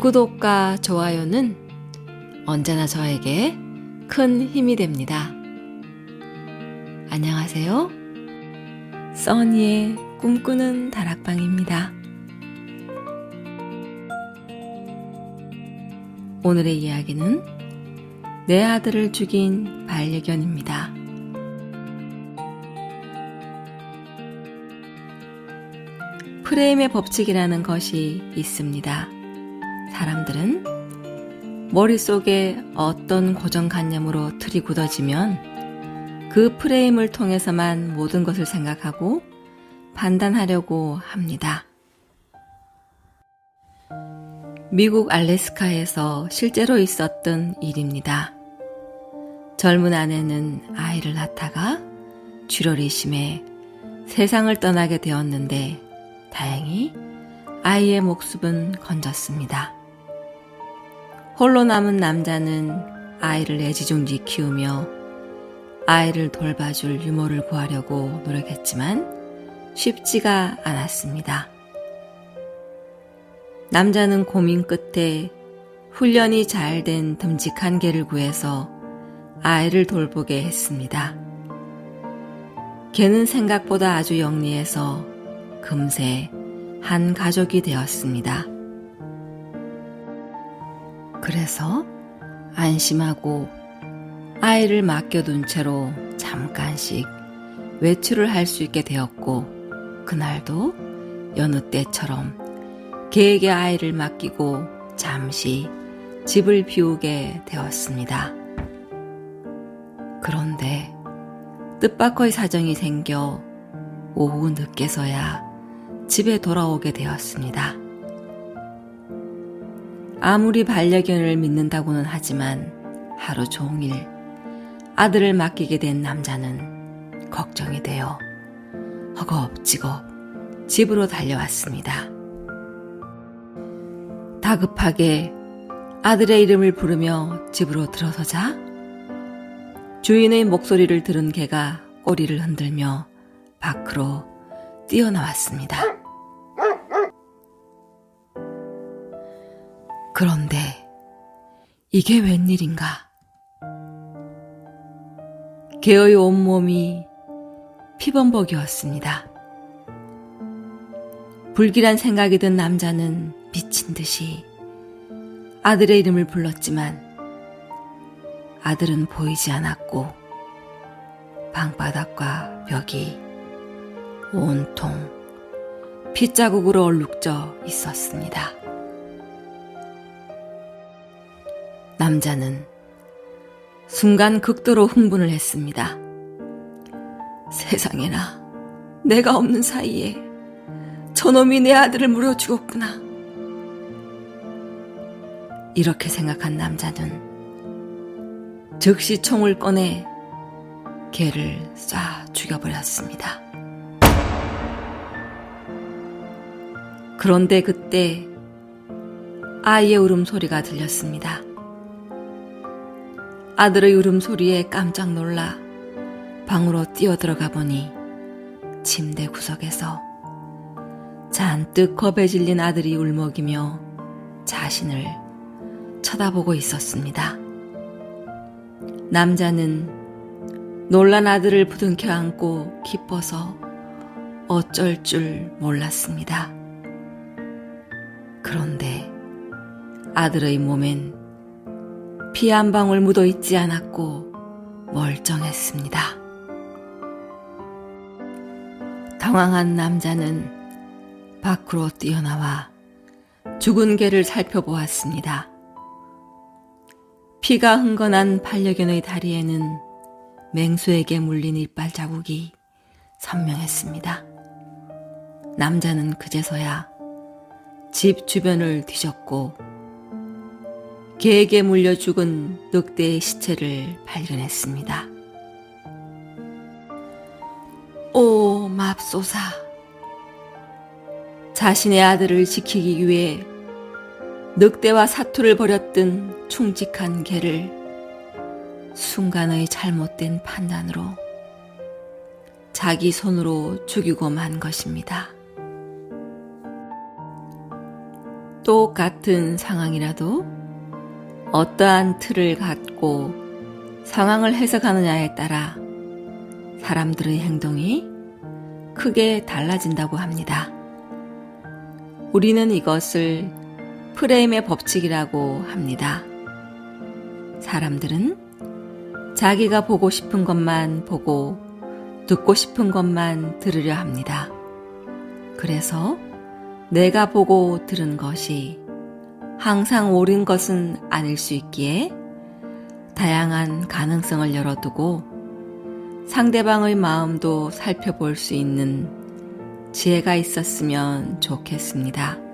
구독과 좋아요는 언제나 저에게 큰 힘이 됩니다. 안녕하세요. 써니의 꿈꾸는 다락방입니다. 오늘의 이야기는 내 아들을 죽인 반려견입니다. 프레임의 법칙이라는 것이 있습니다. 사람들은 머릿속에 어떤 고정관념으로 틀이 굳어지면 그 프레임을 통해서만 모든 것을 생각하고 판단하려고 합니다. 미국 알래스카에서 실제로 있었던 일입니다. 젊은 아내는 아이를 낳다가 출혈이 심해 세상을 떠나게 되었는데 다행히 아이의 목숨은 건졌습니다. 홀로 남은 남자는 아이를 애지중지 키우며 아이를 돌봐줄 유모를 구하려고 노력했지만 쉽지가 않았습니다. 남자는 고민 끝에 훈련이 잘 된 듬직한 개를 구해서 아이를 돌보게 했습니다. 개는 생각보다 아주 영리해서 금세 한 가족이 되었습니다. 그래서 안심하고 아이를 맡겨둔 채로 잠깐씩 외출을 할 수 있게 되었고, 그날도 여느 때처럼 개에게 아이를 맡기고 잠시 집을 비우게 되었습니다. 그런데 뜻밖의 사정이 생겨 오후 늦게서야 집에 돌아오게 되었습니다. 아무리 반려견을 믿는다고는 하지만 하루 종일 아들을 맡기게 된 남자는 걱정이 되어 허겁지겁 집으로 달려왔습니다. 다급하게 아들의 이름을 부르며 집으로 들어서자 주인의 목소리를 들은 개가 꼬리를 흔들며 밖으로 뛰어나왔습니다. 그런데 이게 웬일인가? 개의 온몸이 피범벅이었습니다. 불길한 생각이 든 남자는 미친 듯이 아들의 이름을 불렀지만 아들은 보이지 않았고 방바닥과 벽이 온통 핏자국으로 얼룩져 있었습니다. 남자는 순간 극도로 흥분을 했습니다. 세상에나 내가 없는 사이에 저놈이 내 아들을 물어 죽었구나. 이렇게 생각한 남자는 즉시 총을 꺼내 개를 쏴 죽여버렸습니다. 그런데 그때 아이의 울음소리가 들렸습니다. 아들의 울음소리에 깜짝 놀라 방으로 뛰어들어가 보니 침대 구석에서 잔뜩 겁에 질린 아들이 울먹이며 자신을 쳐다보고 있었습니다. 남자는 놀란 아들을 부둥켜 안고 기뻐서 어쩔 줄 몰랐습니다. 그런데 아들의 몸엔 피 한 방울 묻어 있지 않았고 멀쩡했습니다. 당황한 남자는 밖으로 뛰어나와 죽은 개를 살펴보았습니다. 피가 흥건한 반려견의 다리에는 맹수에게 물린 이빨 자국이 선명했습니다. 남자는 그제서야 집 주변을 뒤졌고 개에게 물려 죽은 늑대의 시체를 발견했습니다. 오, 맙소사. 자신의 아들을 지키기 위해 늑대와 사투를 벌였던 충직한 개를 순간의 잘못된 판단으로 자기 손으로 죽이고 만 것입니다. 똑같은 상황이라도 어떠한 틀을 갖고 상황을 해석하느냐에 따라 사람들의 행동이 크게 달라진다고 합니다. 우리는 이것을 프레임의 법칙이라고 합니다. 사람들은 자기가 보고 싶은 것만 보고 듣고 싶은 것만 들으려 합니다. 그래서 내가 보고 들은 것이 항상 옳은 것은 아닐 수 있기에 다양한 가능성을 열어두고 상대방의 마음도 살펴볼 수 있는 지혜가 있었으면 좋겠습니다.